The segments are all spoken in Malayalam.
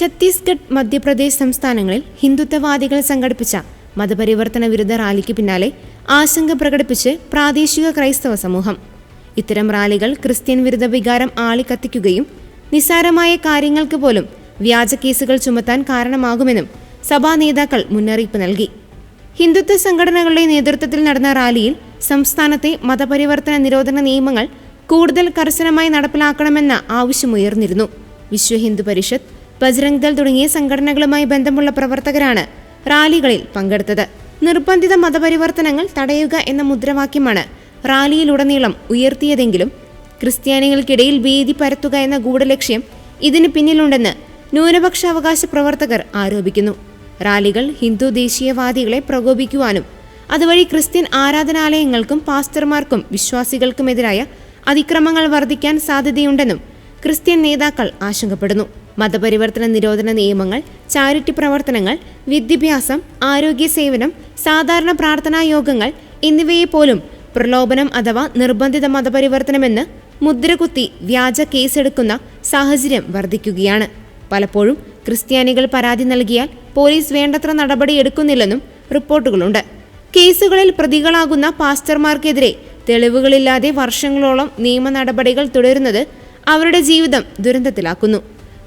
ഛത്തീസ്ഗഡ് മധ്യപ്രദേശ് സംസ്ഥാനങ്ങളിൽ ഹിന്ദുത്വവാദികൾ സംഘടിപ്പിച്ച മതപരിവർത്തന വിരുദ്ധ റാലിക്ക് പിന്നാലെ ആശങ്ക പ്രകടിപ്പിച്ച് പ്രാദേശിക ക്രൈസ്തവ സമൂഹം. ഇത്തരം റാലികൾ ക്രിസ്ത്യൻ വിരുദ്ധ വികാരം ആളിക്കത്തിക്കുകയും നിസ്സാരമായ കാര്യങ്ങൾക്ക് പോലും വ്യാജ കേസുകൾ ചുമത്താൻ കാരണമാകുമെന്നും സഭാ നേതാക്കൾ മുന്നറിയിപ്പ് നൽകി. ഹിന്ദുത്വ സംഘടനകളുടെ നേതൃത്വത്തിൽ നടന്ന റാലിയിൽ സംസ്ഥാനത്തെ മതപരിവർത്തന നിരോധന നിയമങ്ങൾ കൂടുതൽ കർശനമായി നടപ്പിലാക്കണമെന്ന ആവശ്യമുയർന്നിരുന്നു വിശ്വ ഹിന്ദു പരിഷത്ത് ബജ്രംഗ് ദൾ തുടങ്ങിയ സംഘടനകളുമായി ബന്ധമുള്ള പ്രവർത്തകരാണ് റാലികളിൽ പങ്കെടുത്തത്. നിർബന്ധിത മതപരിവർത്തനങ്ങൾ തടയുക എന്ന മുദ്രാവാക്യമാണ് റാലിയിലുടനീളം ഉയർത്തിയതെങ്കിലും ക്രിസ്ത്യാനികൾക്കിടയിൽ ഭീതി പരത്തുക എന്ന ഗൂഢലക്ഷ്യം ഇതിന് പിന്നിലുണ്ടെന്ന് ന്യൂനപക്ഷ അവകാശ പ്രവർത്തകർ ആരോപിക്കുന്നു. റാലികൾ ഹിന്ദു ദേശീയവാദികളെ പ്രകോപിക്കുവാനും അതുവഴി ക്രിസ്ത്യൻ ആരാധനാലയങ്ങൾക്കും പാസ്റ്റർമാർക്കും വിശ്വാസികൾക്കുമെതിരായ അതിക്രമങ്ങൾ വർദ്ധിക്കാൻ സാധ്യതയുണ്ടെന്നും ക്രിസ്ത്യൻ നേതാക്കൾ ആശങ്കപ്പെടുന്നു. മതപരിവർത്തന നിരോധന നിയമങ്ങൾ ചാരിറ്റി പ്രവർത്തനങ്ങൾ വിദ്യാഭ്യാസം ആരോഗ്യ സേവനം സാധാരണ പ്രാർത്ഥനാ യോഗങ്ങൾ എന്നിവയെപ്പോലും പ്രലോഭനം അഥവാ നിർബന്ധിത മതപരിവർത്തനമെന്ന് മുദ്രകുത്തി വ്യാജ കേസെടുക്കുന്ന സാഹചര്യം വർദ്ധിക്കുകയാണ്. പലപ്പോഴും ക്രിസ്ത്യാനികൾ പരാതി നൽകിയാൽ പോലീസ് വേണ്ടത്ര നടപടി എടുക്കുന്നില്ലെന്നും റിപ്പോർട്ടുകളുണ്ട്. കേസുകളിൽ പ്രതികളാകുന്ന പാസ്റ്റർമാർക്കെതിരെ തെളിവുകളില്ലാതെ വർഷങ്ങളോളം നിയമ നടപടികൾ തുടരുന്നത് അവരുടെ ജീവിതം ദുരന്തത്തിലാക്കുന്നു.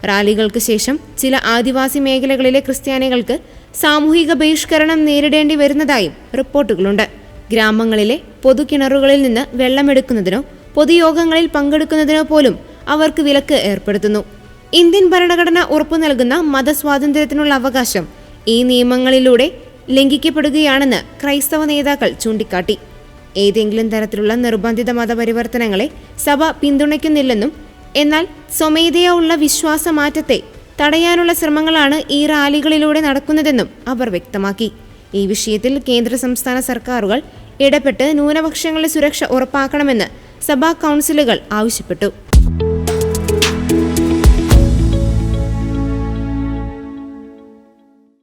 റാലികൾക്ക് ശേഷം ചില ആദിവാസി മേഖലകളിലെ ക്രിസ്ത്യാനികൾക്ക് സാമൂഹിക ബഹിഷ്കരണം നേരിടേണ്ടി വരുന്നതായും റിപ്പോർട്ടുകളുണ്ട്. ഗ്രാമങ്ങളിലെ പൊതുകിണറുകളിൽ നിന്ന് വെള്ളമെടുക്കുന്നതിനോ പൊതുയോഗങ്ങളിൽ പങ്കെടുക്കുന്നതിനോ പോലും അവർക്ക് വിലക്ക് ഏർപ്പെടുത്തുന്നു. ഇന്ത്യൻ ഭരണഘടന ഉറപ്പു നൽകുന്ന മതസ്വാതന്ത്ര്യത്തിനുള്ള അവകാശം ഈ നിയമങ്ങളിലൂടെ ലംഘിക്കപ്പെടുകയാണെന്ന് ക്രൈസ്തവ നേതാക്കൾ ചൂണ്ടിക്കാട്ടി. ഏതെങ്കിലും തരത്തിലുള്ള നിർബന്ധിത മതപരിവർത്തനങ്ങളെ സഭ പിന്തുണയ്ക്കുന്നില്ലെന്നും എന്നാൽ സ്വമേധയാ ഉള്ള വിശ്വാസമാറ്റത്തെ തടയാനുള്ള ശ്രമങ്ങളാണ് ഈ റാലികളിലൂടെ നടക്കുന്നതെന്നും അവർ വ്യക്തമാക്കി. ഈ വിഷയത്തിൽ കേന്ദ്ര സംസ്ഥാന സർക്കാരുകൾ ഇടപെട്ട് ന്യൂനപക്ഷങ്ങളുടെ സുരക്ഷ ഉറപ്പാക്കണമെന്ന് സഭാ കൗൺസിലുകൾ ആവശ്യപ്പെട്ടു.